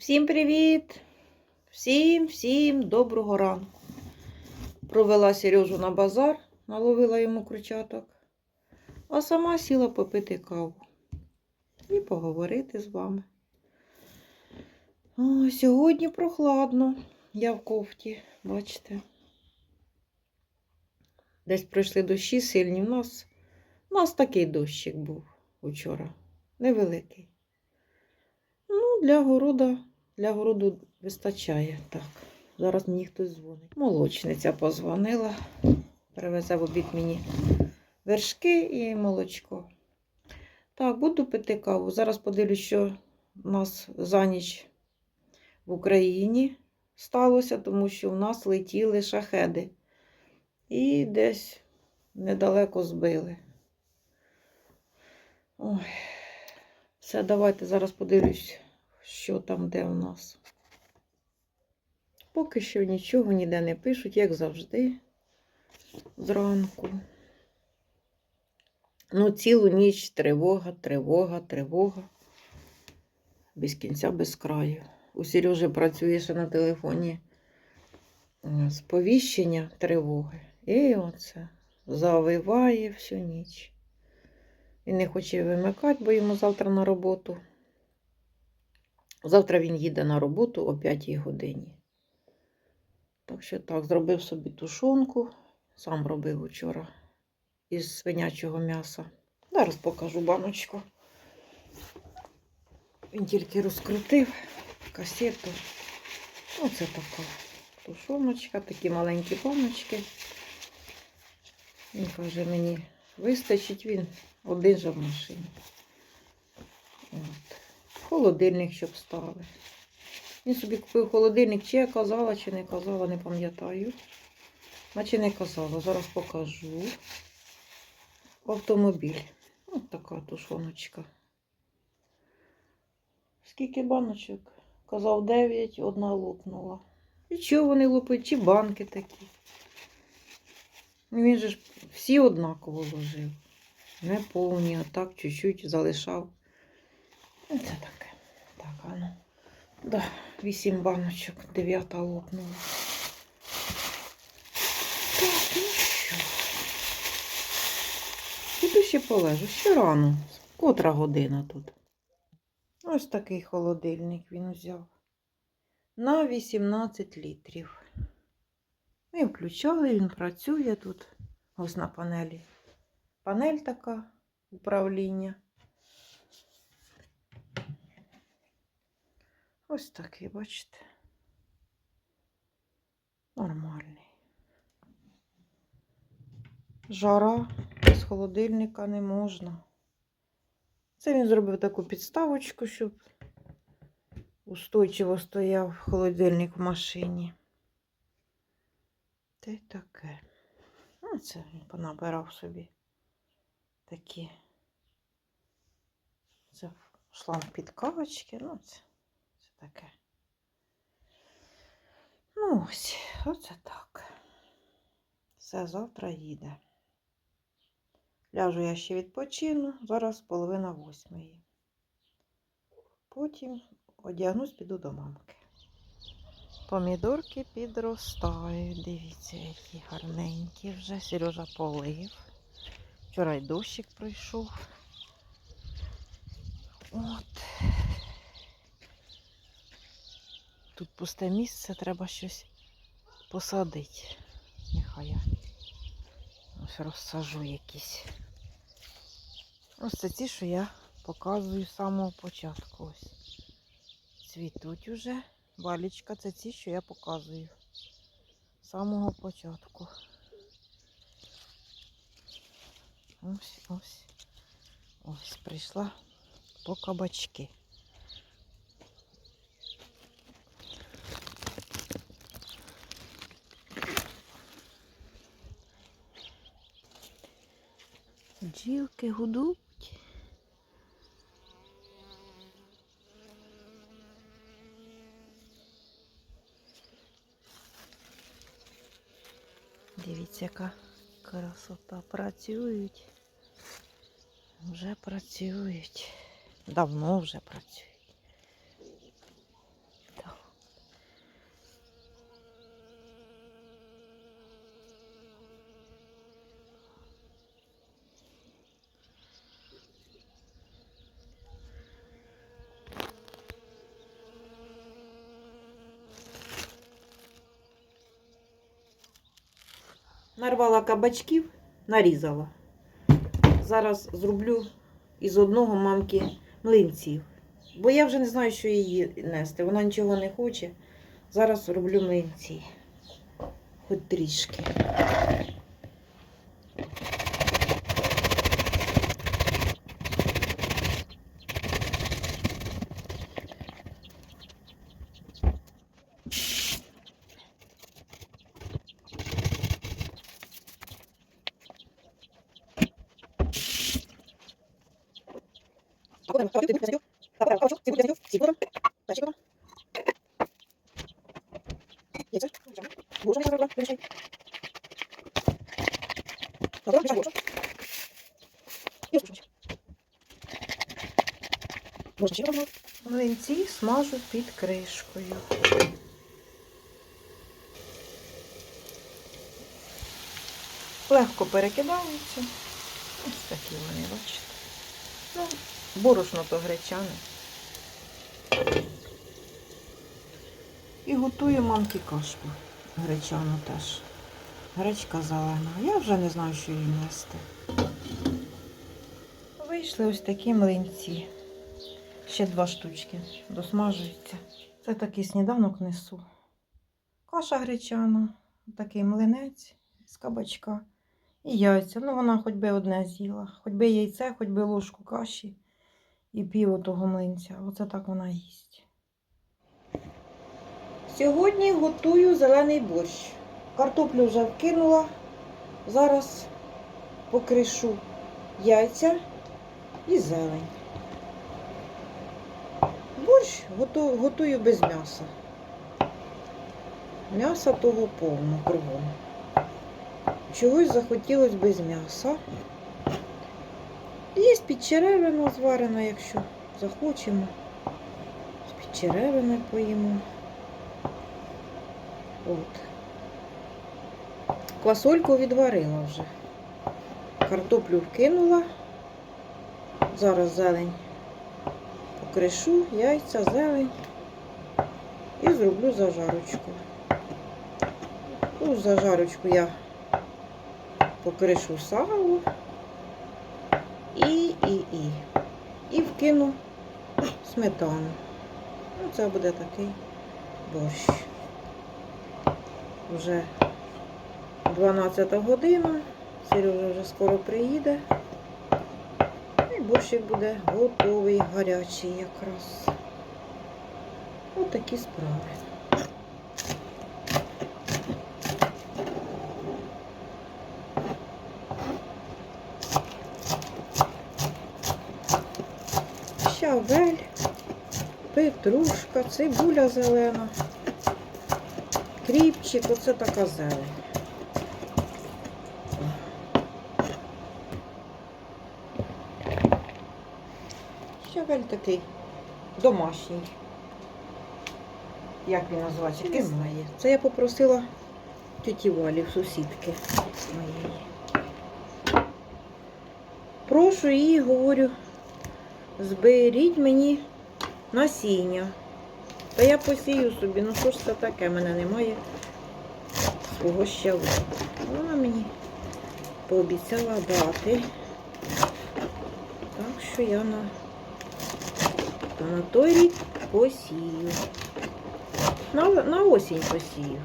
Всім привіт! Всім, всім доброго ранку. Провела Сережу на базар, наловила йому кручаток, а сама сіла попити каву і поговорити з вами. О, сьогодні прохладно. Я в кофті, бачите. Десь пройшли дощі сильні. У нас, у нас такий дощик був вчора. Невеликий. Ну, для города, для городу вистачає. Так, зараз мені хтось дзвонить. Молочниця позвонила. Привезе в обід мені вершки і молочко. Так, буду пити каву. Зараз подивлюсь, що у нас за ніч в Україні сталося, тому що в нас летіли шахеди. І десь недалеко збили. Ой. Все, давайте зараз подивлюсь, що там де у нас. Поки що нічого ніде не пишуть, як завжди, зранку. Ну, цілу ніч тривога, тривога, тривога. Без кінця, без краю. У Сережі працює ще на телефоні сповіщення тривоги. І оце завиває всю ніч. Він не хоче вимикати, бо йому завтра на роботу. Завтра він їде на роботу о 5 годині. Так що так, зробив собі тушонку. Сам робив вчора із свинячого м'яса. Зараз покажу баночку. Він тільки розкрутив касету. Оце така тушоночка, такі маленькі баночки. Він каже, мені вистачить він один же в машині. От. Холодильник, щоб ставити. Він собі купив холодильник, чи я казала, чи не казала, не пам'ятаю. Наче не казала, зараз покажу. Автомобіль. Ось така тушоночка. Скільки баночок? Казав 9, одна лопнула. І чого вони лупить? Чи банки такі? Ну, Він же ж всі однаково ложив. Не повні, а так чуть-чуть залишав. Це таке. Так, а ну. Да, вісім баночок, дев'ята лопнула. Так, ну що. Піду ще полежу. Ще рано. Котра година тут. Ось такий холодильник він взяв. На 18 літрів. Ми включали, він працює тут. Ось на панелі. Панель така управління. Ось такий, бачите. Нормальний. Жара з холодильника не можна. Це він зробив таку підставочку, щоб устойчиво стояв холодильник в машині. Та й таке. Ну, це він понабирав собі такі. Це шланг під кавочки. Ну, це таке. Ну ось, оце так. Все, завтра їде. Ляжу я ще відпочину, зараз половина восьмої. Потім одягнусь, піду до мамки. Помідорки підростають. Дивіться, які гарненькі вже. Сережа полив. Вчора й дощик пройшов. От. Тут пусте місце, треба щось посадити. Нехай я ось розсажу якісь. Ось це ті, що я показую з самого початку. Ось. Цвітуть уже. Валічка це ті, що я показую з самого початку. Ось, ось. Ось прийшла по кабачки. Бджілки гудуть. Дивіться, яка красота. Працюють. Вже працюють. Давно вже працюють. Нарвала кабачків, нарізала. Зараз зроблю із одного мамки млинців. Бо я вже не знаю, що її нести. Вона нічого не хоче. Зараз роблю млинці. Хоч трішки. Під кришкою. Легко перекидаються. Ось такі вони, бачите. Ну, борошно то гречане. І готую мамки кашку. Гречану теж. Гречка зелена. Я вже не знаю, що її нести. Вийшли ось такі млинці. Ще два штучки досмажуються. Це такий сніданок несу. Каша гречана, такий млинець з кабачка і яйця. Ну, вона хоч би одне з'їла. Хоч би яйце, хоч би ложку каші і пів того млинця. Оце так вона їсть. Сьогодні готую зелений борщ. Картоплю вже вкинула. Зараз покришу яйця і зелень. Борщ готую без м'яса. М'яса того повно кругом. Чогось захотілося без м'яса. Є підчеревина зварена, якщо захочемо. З підчеревини поїмо. От. Квасольку відварила вже. Картоплю вкинула. Зараз зелень покришу, яйця, зелень і зроблю зажарочку. У зажарочку я покришу сало і, і, і. І вкину сметану. Ну, це буде такий борщ. Вже 12 година. Сережа вже скоро приїде. Борщик буде готовий, гарячий якраз. Ось такі справи. Щавель, петрушка, цибуля зелена, кріпчик, оце така зелень. Щавель такий домашній. Як він називається? Немає. Це я попросила тіті Валі, сусідки моєї. Прошу її, говорю, зберіть мені насіння. Та я посію собі, ну що ж це таке, в мене немає свого щавелю. Вона мені пообіцяла дати. Так що я на то на той рік посію. На, на осінь посію.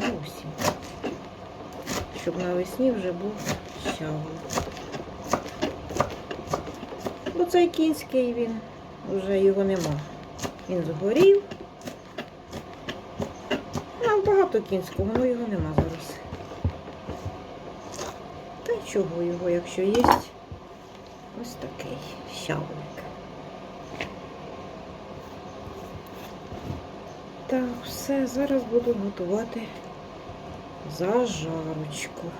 На осінь. Щоб навесні вже був щавель. Бо цей кінський він, вже його нема. Він згорів. Нам багато кінського, але його нема зараз. Та чого його, якщо є ось такий щавлик. Так, все, зараз буду готувати зажарочку.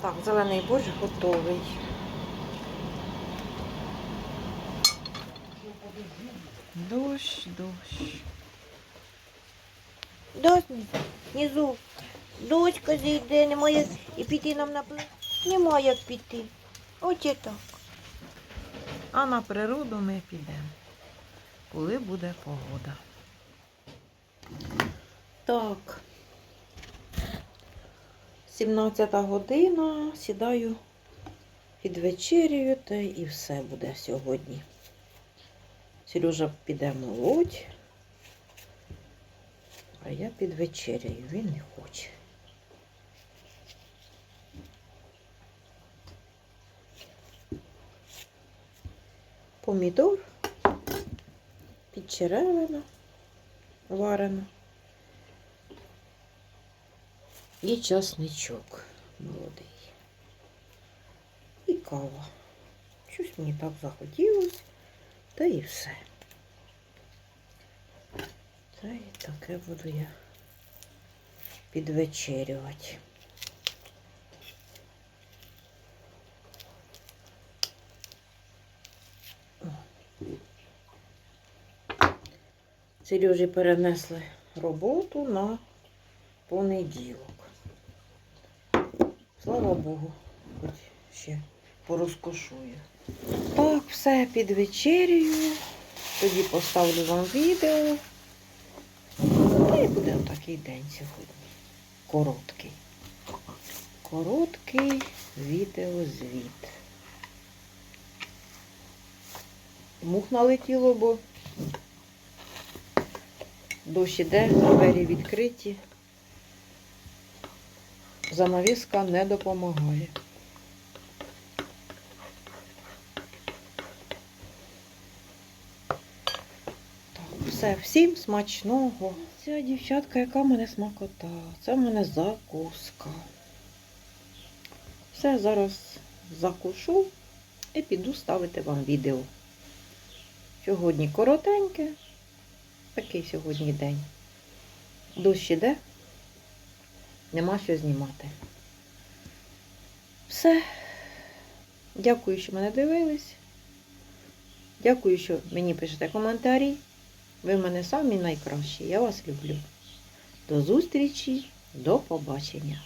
Так, зелений борщ готовий. Дощ, дощ. Дось внизу. Дочка зійде, немає і піти нам на плив. Немає як піти. От це. А на природу ми підемо, коли буде погода. Так. 17 година. Сідаю під вечерю, та і все буде сьогодні. Сережа піде молоть, а я під вечерею, він не хоче. Помідор, підчеревина варена і часничок молодий. І кава. Щось мені так захотілося, та і все. Та і таке буду я підвечерювати. Сережі перенесли роботу на понеділок. Слава Богу, хоч ще порозкошую. Так, все під вечерею. Тоді поставлю вам відео. Та й буде такий день сьогодні. Короткий. Короткий відеозвіт. Мух налетіло, бо дощ іде, двері відкриті. Занавіска не допомагає. Все, всім смачного. Ця дівчатка, яка в мене смакота. Це в мене закуска. Все, зараз закушу і піду ставити вам відео. Сьогодні коротеньке. Такий сьогодні день. Дощ іде. Нема що знімати. Все. Дякую, що мене дивились. Дякую, що мені пишете коментарі. Ви в мене самі найкращі. Я вас люблю. До зустрічі, до побачення.